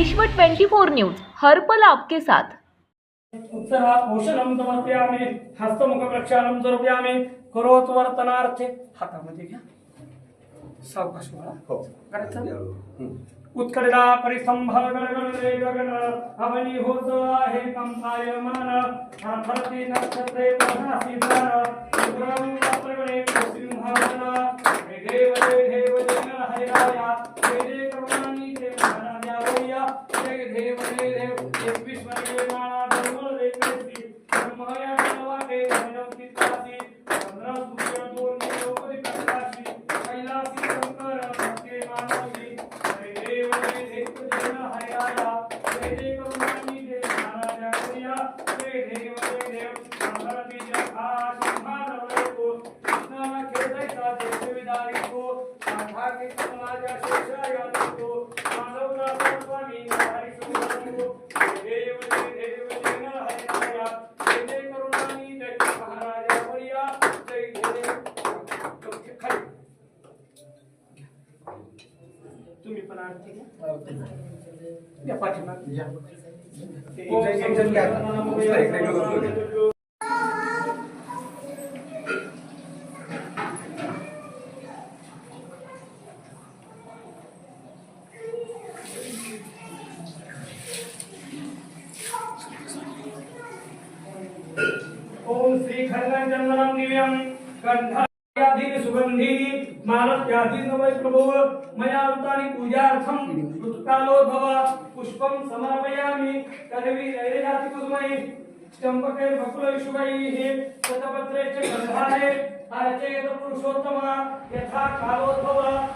विश्व 24 न्यूज हर्पल आपके साथ. उत्तरा औषधं समर्पयामि हस्तमुख प्रक्षालनं समर्पयामि करोतु वर्तनार्थे हातामध्ये घ्या. सावकाश बाळा. करायचं उत्कडा परिसंभव गणगणरे गगन अवनी होत आहे कंसाय मन धरती नक्षत्रे प्रभासी दान उग्रं वस्त्रगणे सिंहासन हे देव जय देव हरिराया तुम्ही पण आरती घ्या. या पाठीमागे ओम चंदनम दिव्यम कंठायाधीन सुगंधी मानत्याधीन वै प्रभो। मया उतानि पूजार्थम ऋतुकालो भव पुष्पम समर्पयामि। तन्वी नैरजाति कुसुमै चंपके बकुल शुभैः शतपत्रे च गन्धारे। अर्चयत पुरुषोत्तम। यथा कालोद्भव। पुष्पं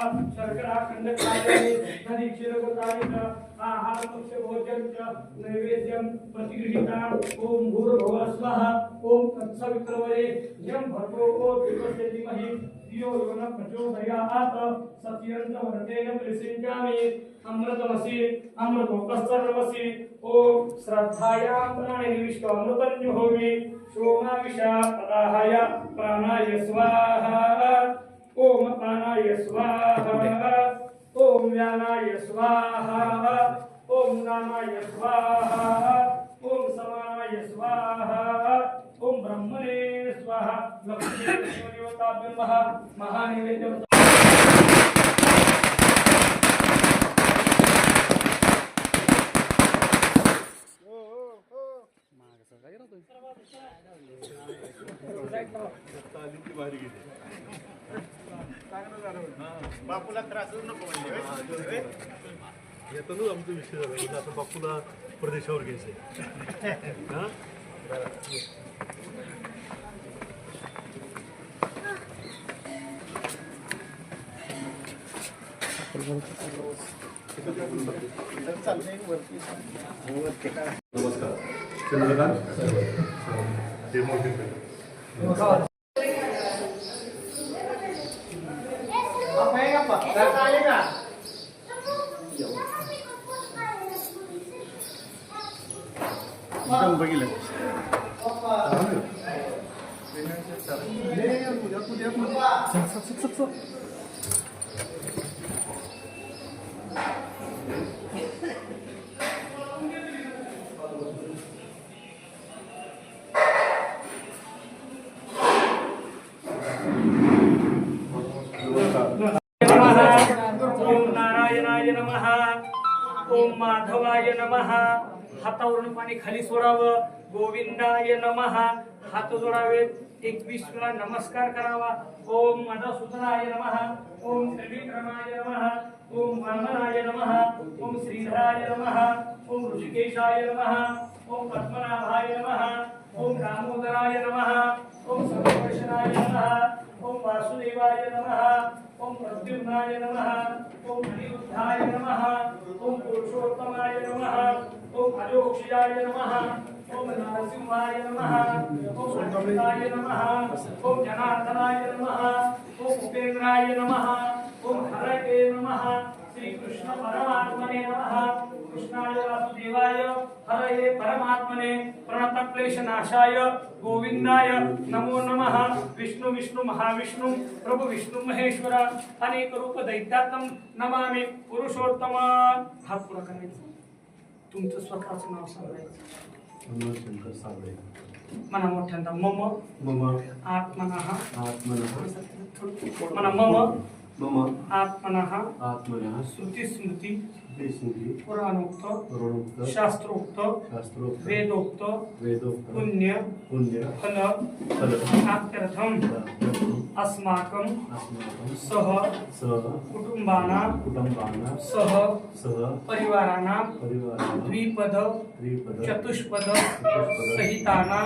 शर्करा खंड क्षीरकारिता आहारपक्ष भोजन नैवेद्यम प्रतिगृहिता ओम भूर्भुवः स्वः ओम तत्सवित्रवरे यं भर्गो देवस्य धीमहि धियो यो न प्रचोदयात् सत्यन्तवर्तेन प्रसिञ्चामि अमृतमसि अमृतोपस्तरमसि ओम श्रद्धायां प्राणे निविष्टो अमृतं जुहोमि सोमाविषा पदाहाय प्राणाय स्वाहा। ओम पानाय स्वाहा. ओम व्यानाय स्वाहा. ओम नामाय स्वाहा. ओम समानाय स्वाहा. ओम ब्रह्मणे स्वाहा. लक्ष्मी देवताभ्यो महा. महानैवेद्य बापूला त्रास नको म्हणजे येतानाच आमचा विषय झाला म्हणजे आता बापूला प्रदेशावर घ्यायचंय. हा? नमस्कार. चंद्रकांत. ओम नारायणाय नमः. ओम माधवाय नमः. हातावरून पाणी खाली सोडावं. गोविंदाय नमहा हात जोडावेत. एकवीस वेळा नमस्कार करावा ओम मधुसूदनाय नम ओम त्रिविक्रमाय नमः ओम वामनाय नमः ओम श्रीधराय नमः ओम ऋषिकेशाय नमः ओम पद्मनाभाय नमः ओम दामोदराय नमः ओम सर्वकृष्णाय नमः ओम वासुदेवाय नमः ओम प्रद्युम्नाय नमः ओम अनिरुद्धाय नमः ओम पुरुषोत्तमाय नमः ओम अजोक्षयाय नमः ओम नरसिंहाय नमः ओम अच्युताय नमः ओम जनार्दनाय नमः ओम उपेंद्राय नमः ओम हरये नमः श्री कृष्ण परमात्मने नमः कृष्णाय वासुदेवाय हरये परमात्मने प्रणतक्लेशनाशाय गोविंदाय नमो नमः विष्णु विष्णु महाविष्णु प्रभु विष्णु महेश्वर अनेक रूप दैत्यात्म नमामि पुरुषोत्तम। हा पुढं करायचा तुमचं स्वतःचं नाव सांगायचं. మన మొట్టంత మమ. మమ. ఆత్మన. ఆత్మన. మన మమ. मम मम आत्मनः आत्मनः श्रुती स्मृती पुराणोक्त पुराणोक्त शास्त्रोक्त शास्त्रोक्त वेदोक्त वेदोक्त पुण्य पुण्य फल फल प्राप्त्यर्थम अस्माकं अस्माकं सह सह कुटुंबानां कुटुंबानां सह सह परिवाराणां परिवाराणां द्विपद चतुष्पद सहितानां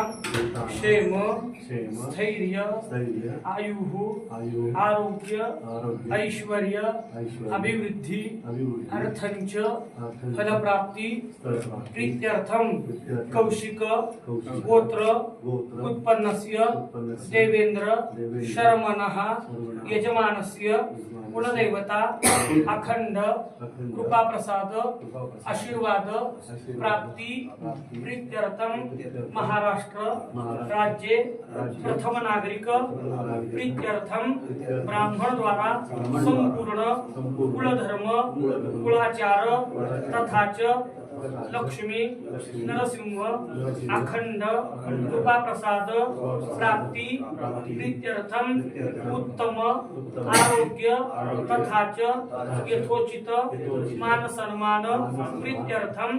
क्षेम क्षेम स्थैर्य स्थैर्य आयुः आयु आरोग्य आरोग्य ऐश्वर्य ऐश्वर्य अभिवृद्धी अर्थञ्च फलप्राप्ती प्रीत्यर्थम प्रीत्यर्थं कौशिक गोत्र उत्पन्नस्य देवेंद्र शर्मणः यजमानस्य कुलदैवता अखंड कृपाप्रसाद आशीर्वाद प्राप्ती प्रीत्यर्थम प्रीत्यर्थं महाराष्ट्र राज्ये प्रथम नागरिक प्रीत्यर्थम प्रीत्यर्थं ब्राह्मण द्वारा संपूर्ण कुलधर्म कुलाचार कुलाचार तथा च तथा च लक्ष्मी नरसिंह अखंड कृपाप्रसाद प्राप्ती प्रीत्यर्थम उत्तम आरोग्य तथा च यथोचित मान सन्मान प्रीत्यर्थम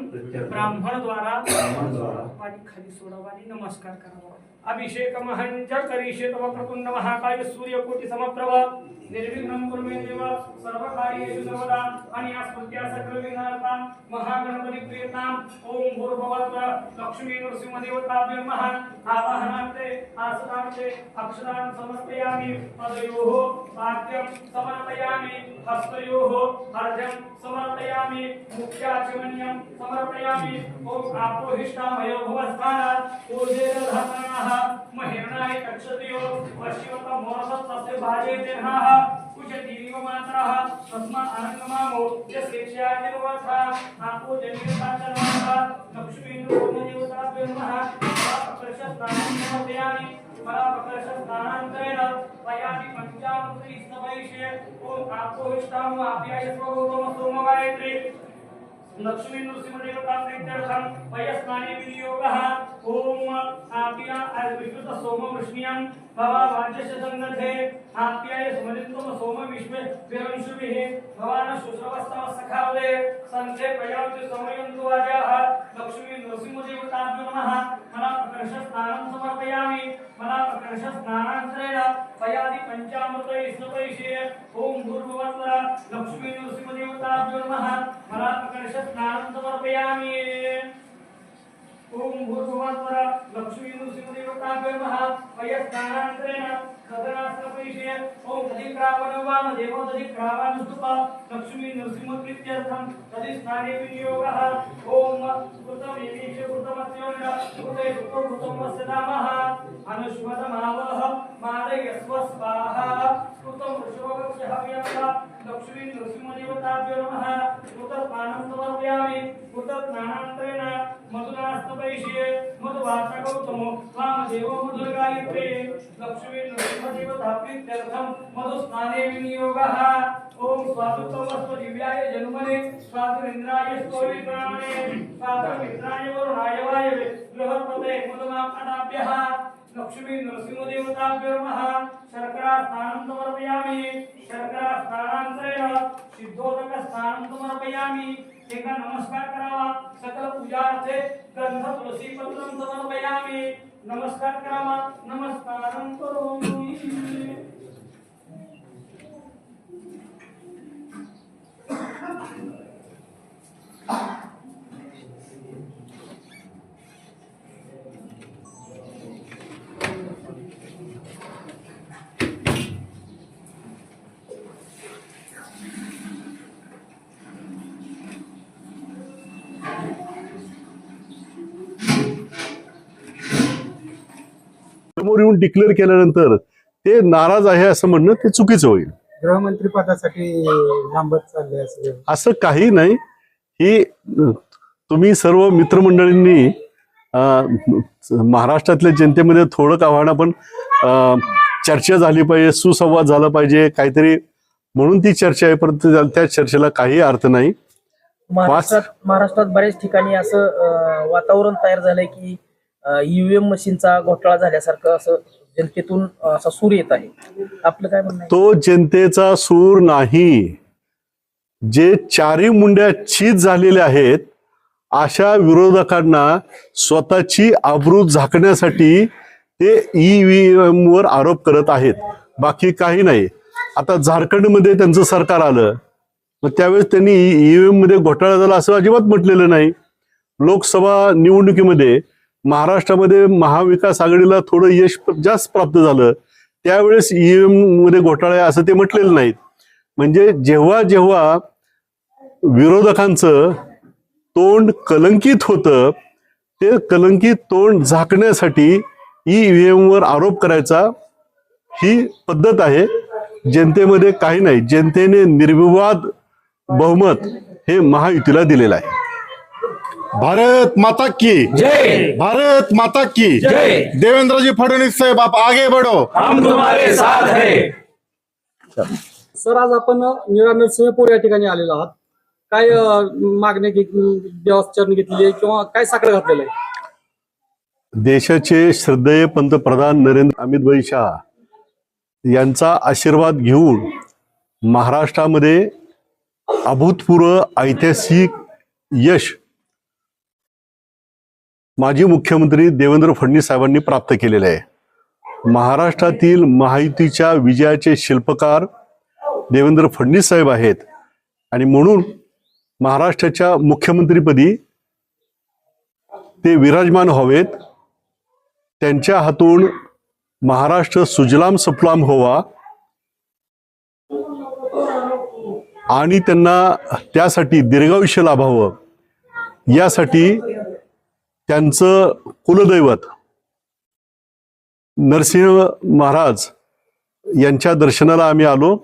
ब्राह्मण द्वारा ब्राह्मण द्वारा पाणी खाली सोडावा आणि नमस्कार करावा अभिषेक महंच करिष्ये तव प्रकुंड महाकाय सूर्यकोटी समप्रभ निर्विघ्नं कुरु मे देव सर्व कार्येषु सर्वदा आणि या स्मृत्या सकल विघ्नार्था महागणपती प्रियताम ओम भूर्भुवः लक्ष्मी नरसिंह देवताभ्यो नमः आवाहनार्थे आसनार्थे अक्षरान् समर्पयामि पदयोः वाक्यं समर्पयामि हस्तयोः अर्घ्यं समर्पयामि मुख्याचमनीयं समर्पयामि। ओम आपोहिष्ठामयो भवस्थानात् ओजेन धर्मणः महिरणाय कक्षतयो वशिवत मोरसत्तस्य भाजेतेनः कुशतीरिव मात्रः तस्मा अनङ्गमामो यस्येष्यादिर्वथा आपो जनिर्वाचनः लक्ष्मीर्भुवनदेवताभ्यो नमः। प्रशस्तानि स्नानं समर्पयामि मला प्रकर्ष स्नानान्तरेण वयामि पञ्चामृति स्तवैष्ये ॐ आपोहिष्टामु आप्याय स्वगौतम सोमगायत्री। लक्ष्मी नृसिंहदेवता प्रीत्यर्थं वयस्नाने विनियोगः। ॐ आप्या विश्रुत सोम वृष्ण्यं भवा वाज्यस्य सन्नद्धे आप्याय सुमदित्वम सोम विश्वे विरंशुभिः। भवान शुश्रवस्तव सखावदे सन्धे प्रयावति समयन्तु वाजाः। लक्ष्मी नृसिंहदेवताभ्यो नमः। मना प्रकर्ष स्नानं समर्पयामि। मना प्रकर्ष स्नानान्तरेण पयादि पञ्चामृतै स्नपैषे ॐ भूर्भुवस्वरा लक्ष्मी नृसिंहदेवताभ्यो नमः। मना प्रकर्ष स्नानं समर्पयामि। ओम भूर्भुवस्वरा लक्ष्मी नृसिंहदेवताभ्यो नमः वयस्नानान्तरेण ओम तदिक्रावणो वाम देवो तदिक्रावानुस्तुपा लक्ष्मी नृसिंहप्रीत्यर्थं तदिस्नाने विनियोगः। ओम कृतमेवीक्ष कृतमस्योन कृते कृतो कृतं वस्य धामः अनुष्वदमावः मादयस्व स्वाहा कृतं वृषभवक्षः व्यर्थः। लक्ष्मी नृसिंहदेवताभ्यो नमः। कृतस्नानं समर्पयामि कृतस्नानान्तरेण मधुनास्तपैषे मधुवाचकौतमो वामदेवो मधुरगायत्रे। लक्ष्मी मधुस्नाने विनियोगः स्वातुत्वमस्तु दिव्याय जन्मने स्वातुरिन्द्राय स्वातुमित्राय बृहस्पते लक्ष्मी नृसिंहदेवताभ्यो नमः। शर्करा समर्पयामि। शर्करा स्नानान्तरेण समर्पयामि। एकदा नमस्कार करावा सकल पूजार्थे गंध तुलसी पत्रं समर्पयामि। नमस्कार करावा नमस्कार करोमि समोर येऊन डिक्लेअर केल्यानंतर ते नाराज आहे असं म्हणणं ते चुकीचं होईल. गृहमंत्री पदासाठी लांबत चालले असं असं काही नाही. ही तुम्ही सर्व मित्रमंडळींनी महाराष्ट्रातल्या जनतेमध्ये थोडं का पण चर्चा झाली पाहिजे सुसंवाद झाला पाहिजे काहीतरी म्हणून ती चर्चा आहे परंतु त्या- चर्चेला काही अर्थ नाही. महाराष्ट्रात महाराष्ट्रात बऱ्याच ठिकाणी असं वातावरण तयार झालंय की ईव्हीएम मशीनचा घोटाळा झाल्यासारखं असं जनतेतून असा सूर येत आहे. आपलं काय म्हणणं तो जनतेचा सूर नाही. जे चारी मुंड्या चीज झालेले आहेत अशा विरोधकांना स्वतःची आबरू झाकण्यासाठी ते ईव्हीएम वर आरोप करत आहेत. बाकी काही नाही. आता झारखंडमध्ये त्यांचं सरकार आलं. मग त्यावेळेस त्यांनी ईव्हीएममध्ये घोटाळा झाला असं अजिबात म्हटलेलं नाही. लोकसभा निवडणुकीमध्ये महाराष्ट्रामध्ये महाविकास आघाडीला थोडं यश जास्त प्राप्त झालं. त्यावेळेस ईव्हीएममध्ये घोटाळे आहे असं ते म्हटलेलं नाहीत. म्हणजे जेव्हा जेव्हा विरोधकांचं तोंड कलंकित होतं ते कलंकित तोंड झाकण्यासाठी ईव्हीएम वर आरोप करायचा ही पद्धत आहे. जनतेमध्ये काही नाही. जनतेने निर्विवाद बहुमत हे महायुतीला दिलेलं आहे. भारत माता की। जय। भारत माता की। जय। देवेंद्र जी फडणवीस साहेब आप आगे बढ़ो। हम तुम्हारे साथ हैं। सर आज आपण निळा नरसिंहपूर या ठिकाणी आलेलो आहात. काय मागणी घेत देवाचरण घेतलेली आहे किंवा काय साखर घातलेलं आहे? देशाचे श्रद्धेय पंतप्रधान नरेंद्र अमितभाई शहा यांचा आशीर्वाद घेऊन महाराष्ट्रामध्ये अभूतपूर्व ऐतिहासिक यश माजी मुख्यमंत्री देवेंद्र फडणवीस साहेबांनी प्राप्त केलेले आहे. महाराष्ट्रातील महायुतीच्या विजयाचे शिल्पकार देवेंद्र फडणवीस साहेब आहेत. आणि म्हणून महाराष्ट्राच्या मुख्यमंत्रीपदी ते विराजमान व्हावेत. त्यांच्या हातून महाराष्ट्र सुजलाम सफलाम व्हावा. आणि त्यांना त्यासाठी दीर्घायुष्य लाभावं. यासाठी त्यांचं कुलदैवत नरसिंह महाराज यांच्या दर्शनाला आम्ही आलो.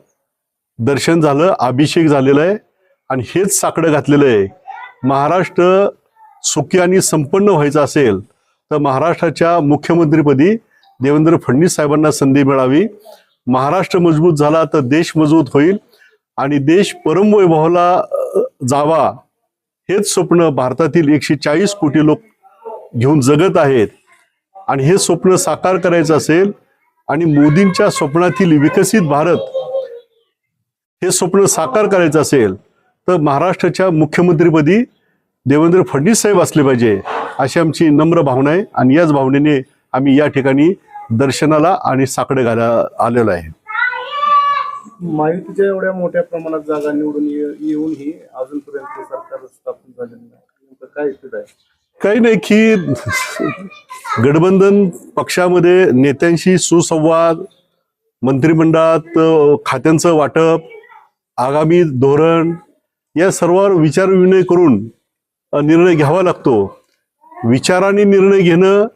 दर्शन झालं अभिषेक झालेला आहे आणि हेच साकडं घातलेलं आहे. महाराष्ट्र सुखी आणि संपन्न व्हायचं असेल तर महाराष्ट्राच्या मुख्यमंत्रीपदी देवेंद्र फडणवीस साहेबांना संधी मिळावी. महाराष्ट्र मजबूत झाला तर देश मजबूत होईल आणि देश परमवैभवाला जावा. हेच स्वप्न भारतातील एकशे चाळीस कोटी लोक घेऊन जगत आहेत. आणि हे स्वप्न साकार करायचं असेल आणि मोदींच्या स्वप्नातील विकसित भारत हे स्वप्न साकार करायचं असेल तर महाराष्ट्राच्या मुख्यमंत्रीपदी देवेंद्र फडणवीस साहेब असले पाहिजे अशी आमची नम्र भावना आहे. आणि याच भावनेने आम्ही या ठिकाणी दर्शनाला आणि साकडे घाला आलेलो आहे. माहितीच्या एवढ्या मोठ्या प्रमाणात जागा निवडून येऊनही अजूनपर्यंत सरकार स्थापन झालेलं नाही. काय आहे? काही नाही की गठबंधन पक्षामध्ये नेत्यांशी सुसंवाद मंत्रिमंडळात खात्यांचं वाटप आगामी धोरण या सर्वांवर विचारविनिमय करून निर्णय घ्यावा लागतो. विचाराने निर्णय घेणं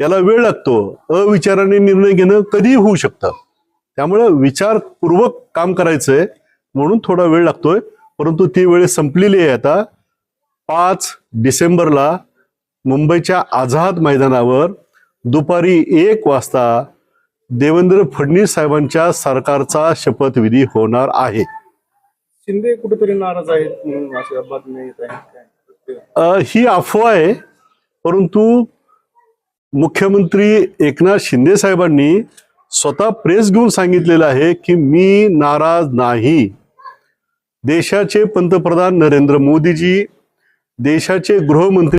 याला वेळ लागतो. अविचाराने निर्णय घेणं कधीही होऊ शकतं. त्यामुळं विचारपूर्वक काम करायचंय म्हणून थोडा वेळ लागतोय. परंतु ती वेळ संपलेली आहे आता. पाच डिसेंबरला मुंबईच्या आझाद मैदानावर दुपारी एक वाजता देवेंद्र फडणवीस साहेबांच्या सरकारचा शपथविधी होणार आहे शिंदे कुठेतरी नाराज आहेत म्हणून अशा बातम्या येत आहेत काय? अ, ही अफवा आहे परंतु मुख्यमंत्री एकनाथ शिंदे साहेबांनी स्वतः प्रेस घेऊन सांगितलेलं आहे की मी नाराज नाही देशाचे पंतप्रधान नरेंद्र मोदीजी देशाचे गृहमंत्री